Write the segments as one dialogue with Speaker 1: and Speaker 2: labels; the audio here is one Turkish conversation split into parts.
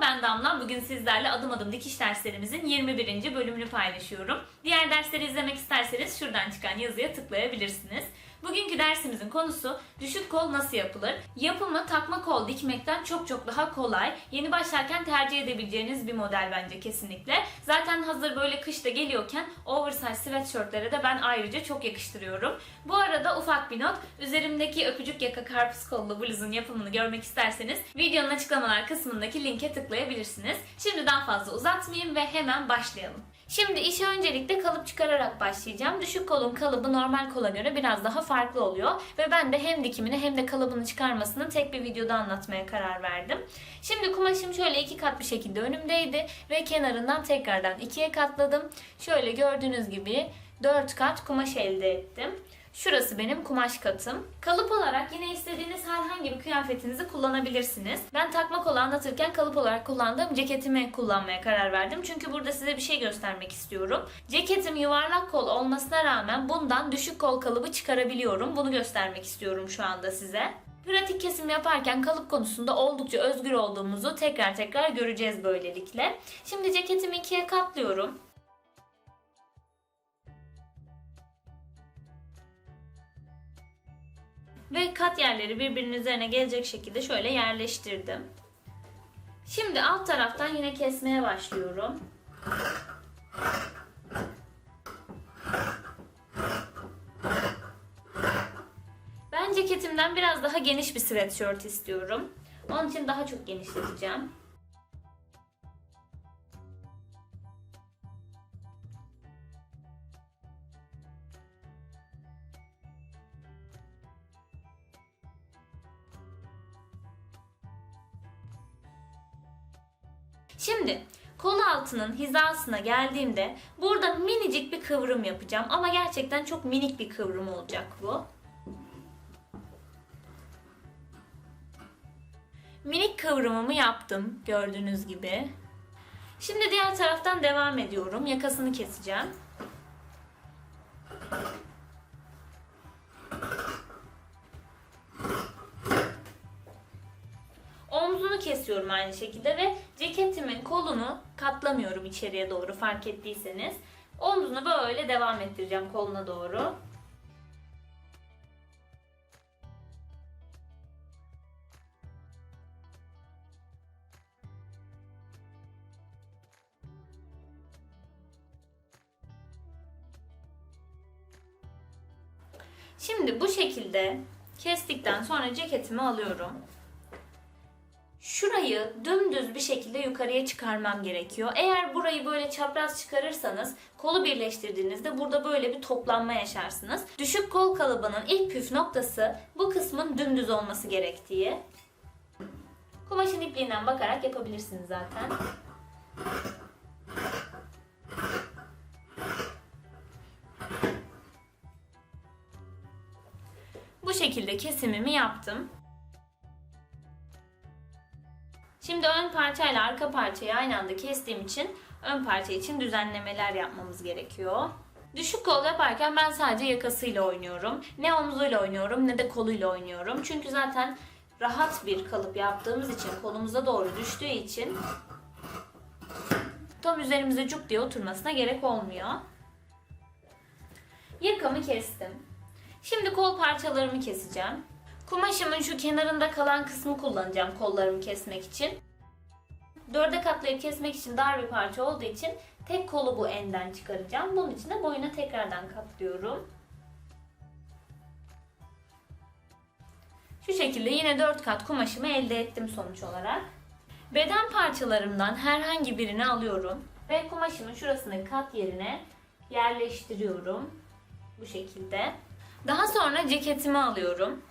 Speaker 1: Ben Damla. Bugün sizlerle adım adım dikiş derslerimizin 21. bölümünü paylaşıyorum. Diğer dersleri izlemek isterseniz şuradan çıkan yazıya tıklayabilirsiniz. Bugünkü dersimizin konusu düşük kol nasıl yapılır? Yapımı takma kol dikmekten çok çok daha kolay. Yeni başlarken tercih edebileceğiniz bir model bence kesinlikle. Zaten hazır böyle kışta geliyorken oversize sweatshirtlere de ben ayrıca çok yakıştırıyorum. Bu arada ufak bir not. Üzerimdeki öpücük yaka karpuz kollu bluzun yapımını görmek isterseniz videonun açıklamalar kısmındaki linke tıklayabilirsiniz. Şimdi daha fazla uzatmayayım ve hemen başlayalım. Şimdi işe öncelikle kalıp çıkararak başlayacağım. Düşük kolun kalıbı normal kola göre biraz daha farklı oluyor. Ve ben de hem dikimini hem de kalıbını çıkarmasını tek bir videoda anlatmaya karar verdim. Şimdi kumaşım şöyle iki kat bir şekilde önümdeydi. Ve kenarından tekrardan ikiye katladım. Şöyle gördüğünüz gibi 4 kat kumaş elde ettim. Şurası benim kumaş katım. Kalıp olarak yine istediğiniz herhangi bir kıyafetinizi kullanabilirsiniz. Ben takma kolu anlatırken kalıp olarak kullandığım ceketimi kullanmaya karar verdim. Çünkü burada size bir şey göstermek istiyorum. Ceketim yuvarlak kol olmasına rağmen bundan düşük kol kalıbı çıkarabiliyorum. Bunu göstermek istiyorum şu anda size. Pratik kesim yaparken kalıp konusunda oldukça özgür olduğumuzu tekrar tekrar göreceğiz böylelikle. Şimdi ceketimi ikiye katlıyorum. Ve kat yerleri birbirinin üzerine gelecek şekilde şöyle yerleştirdim. Şimdi alt taraftan yine kesmeye başlıyorum. Ben ceketimden biraz daha geniş bir sweatshirt istiyorum. Onun için daha çok genişleteceğim. Şimdi kol altının hizasına geldiğimde burada minicik bir kıvrım yapacağım ama gerçekten çok minik bir kıvrım olacak bu. Minik kıvrımımı yaptım gördüğünüz gibi. Şimdi diğer taraftan devam ediyorum. Yakasını keseceğim. Kesiyorum aynı şekilde ve ceketimin kolunu katlamıyorum içeriye doğru fark ettiyseniz. Omzunu böyle devam ettireceğim koluna doğru. Şimdi bu şekilde kestikten sonra ceketimi alıyorum. Şurayı dümdüz bir şekilde yukarıya çıkarmam gerekiyor. Eğer burayı böyle çapraz çıkarırsanız kolu birleştirdiğinizde burada böyle bir toplanma yaşarsınız. Düşük kol kalıbının ilk püf noktası bu kısmın dümdüz olması gerektiği. Kumaşın ipliğinden bakarak yapabilirsiniz zaten. Bu şekilde kesimimi yaptım. Şimdi ön parçayla arka parçayı aynı anda kestiğim için ön parça için düzenlemeler yapmamız gerekiyor. Düşük kol yaparken ben sadece yakasıyla oynuyorum. Ne omzuyla oynuyorum ne de koluyla oynuyorum. Çünkü zaten rahat bir kalıp yaptığımız için kolumuza doğru düştüğü için tam üzerimize cuk diye oturmasına gerek olmuyor. Yakamı kestim. Şimdi kol parçalarımı keseceğim. Kumaşımın şu kenarında kalan kısmı kullanacağım kollarımı kesmek için. Dörde katlayıp kesmek için dar bir parça olduğu için tek kolu bu enden çıkaracağım. Bunun için de boyuna tekrardan katlıyorum. Şu şekilde yine 4 kat kumaşımı elde ettim sonuç olarak. Beden parçalarımdan herhangi birini alıyorum ve kumaşımın şurasını kat yerine yerleştiriyorum. Bu şekilde. Daha sonra ceketimi alıyorum.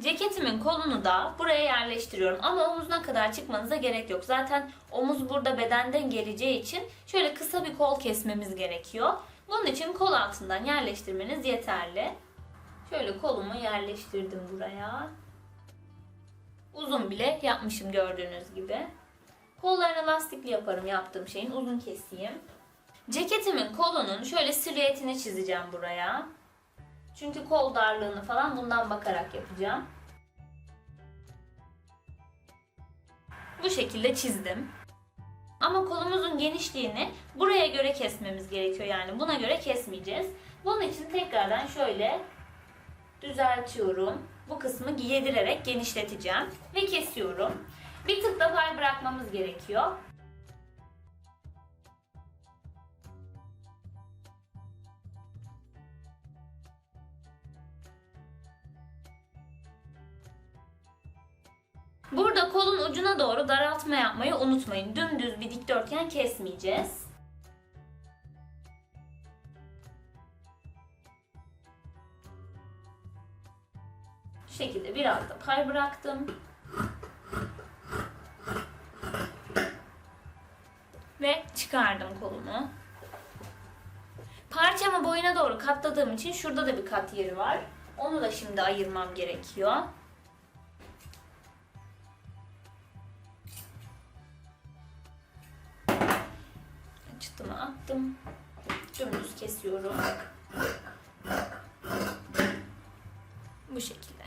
Speaker 1: Ceketimin kolunu da buraya yerleştiriyorum ama omuzuna kadar çıkmanıza gerek yok. Zaten omuz burada bedenden geleceği için şöyle kısa bir kol kesmemiz gerekiyor. Bunun için kol altından yerleştirmeniz yeterli. Şöyle kolumu yerleştirdim buraya. Uzun bile yapmışım gördüğünüz gibi. Kollarını lastikli yaparım yaptığım şeyin uzun keseyim. Ceketimin kolunun şöyle silüetini çizeceğim buraya. Çünkü kol darlığını falan bundan bakarak yapacağım. Bu şekilde çizdim. Ama kolumuzun genişliğini buraya göre kesmemiz gerekiyor. Yani buna göre kesmeyeceğiz. Bunun için tekrardan şöyle düzeltiyorum. Bu kısmı yedirerek genişleteceğim ve kesiyorum. Bir tık da pay bırakmamız gerekiyor. Burada kolun ucuna doğru daraltma yapmayı unutmayın. Dümdüz bir dikdörtgen kesmeyeceğiz. Şu şekilde biraz da pay bıraktım. Ve çıkardım kolumu. Parçamı boyuna doğru katladığım için şurada da bir kat yeri var. Onu da şimdi ayırmam gerekiyor. Çıtımı attım. Dümdüz kesiyorum. Bu şekilde.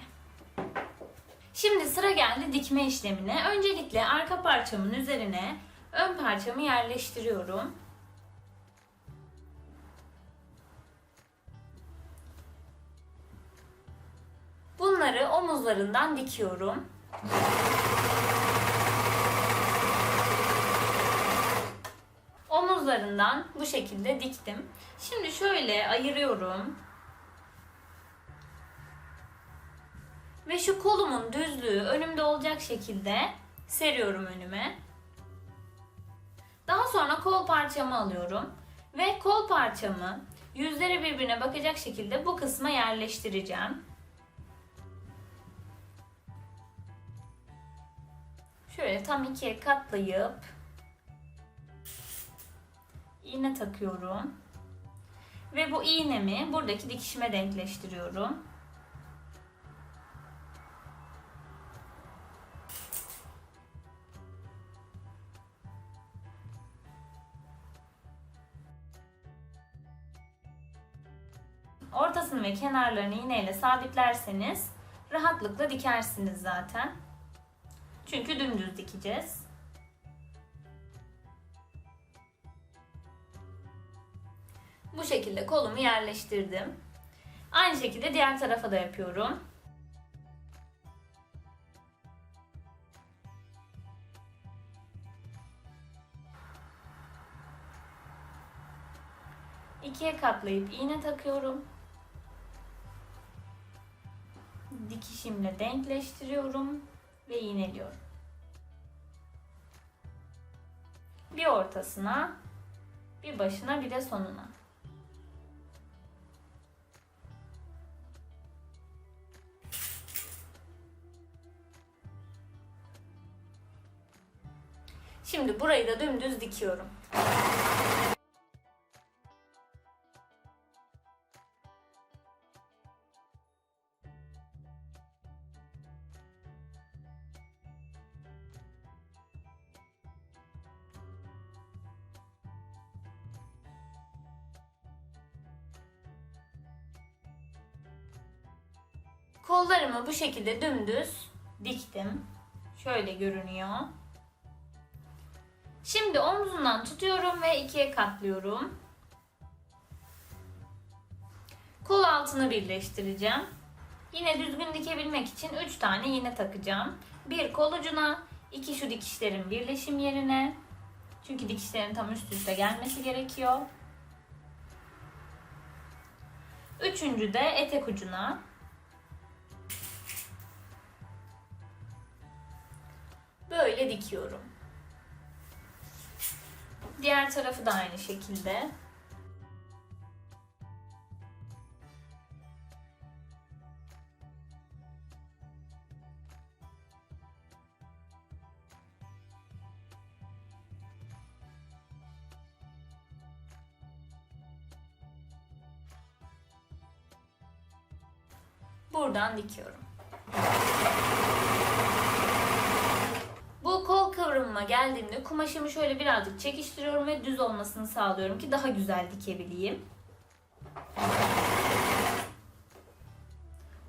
Speaker 1: Şimdi sıra geldi dikme işlemine. Öncelikle arka parçamın üzerine ön parçamı yerleştiriyorum. Bunları omuzlarından dikiyorum. Omuzlarından bu şekilde diktim. Şimdi şöyle ayırıyorum. Ve şu kolumun düzlüğü önümde olacak şekilde seriyorum önüme. Daha sonra kol parçamı alıyorum. Ve kol parçamı yüzleri birbirine bakacak şekilde bu kısma yerleştireceğim. Şöyle tam ikiye katlayıp iğne takıyorum. Ve bu iğnemi buradaki dikişime denkleştiriyorum. Ortasını ve kenarlarını iğneyle sabitlerseniz rahatlıkla dikersiniz zaten. Çünkü dümdüz dikeceğiz. Bu şekilde kolumu yerleştirdim. Aynı şekilde diğer tarafa da yapıyorum. İkiye katlayıp iğne takıyorum. Dikişimle denkleştiriyorum ve iğneliyorum. Bir ortasına, bir başına, bir de sonuna. Şimdi burayı da dümdüz dikiyorum. Kollarımı bu şekilde dümdüz diktim. Şöyle görünüyor. Şimdi omzundan tutuyorum ve ikiye katlıyorum. Kol altını birleştireceğim. Yine düzgün dikebilmek için 3 tane iğne takacağım. Bir kol ucuna, iki şu dikişlerin birleşim yerine. Çünkü dikişlerin tam üst üste gelmesi gerekiyor. Üçüncü de etek ucuna. Böyle dikiyorum. Diğer tarafı da aynı şekilde. Buradan dikiyorum. Kıvrımıma geldiğimde kumaşımı şöyle birazcık çekiştiriyorum ve düz olmasını sağlıyorum ki daha güzel dikebileyim.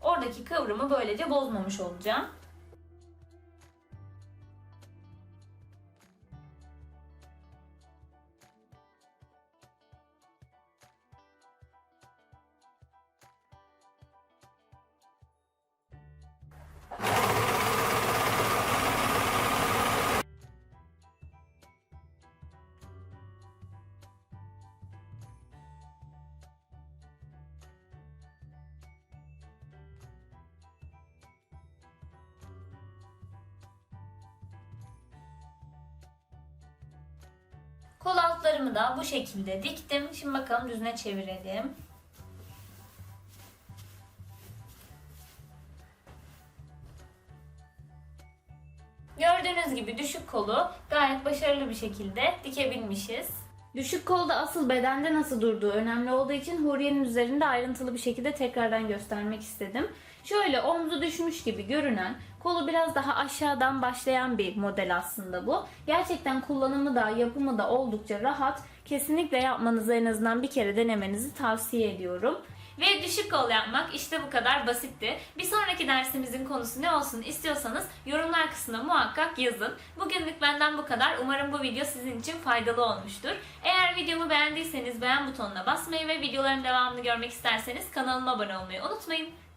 Speaker 1: Oradaki kıvrımı böylece bozmamış olacağım. Kol altlarımı da bu şekilde diktim. Şimdi bakalım düzüne çevirelim. Gördüğünüz gibi düşük kolu gayet başarılı bir şekilde dikebilmişiz. Düşük kolda asıl bedende nasıl durduğu önemli olduğu için Huriye'nin üzerinde ayrıntılı bir şekilde tekrardan göstermek istedim. Şöyle omzu düşmüş gibi görünen, kolu biraz daha aşağıdan başlayan bir model aslında bu. Gerçekten kullanımı da yapımı da oldukça rahat. Kesinlikle yapmanızı en azından bir kere denemenizi tavsiye ediyorum. Ve düşük kol yapmak işte bu kadar basitti. Bir sonraki dersimizin konusu ne olsun istiyorsanız yorumlar kısmına muhakkak yazın. Bugünlük benden bu kadar. Umarım bu video sizin için faydalı olmuştur. Eğer videomu beğendiyseniz beğen butonuna basmayı ve videoların devamını görmek isterseniz kanalıma abone olmayı unutmayın.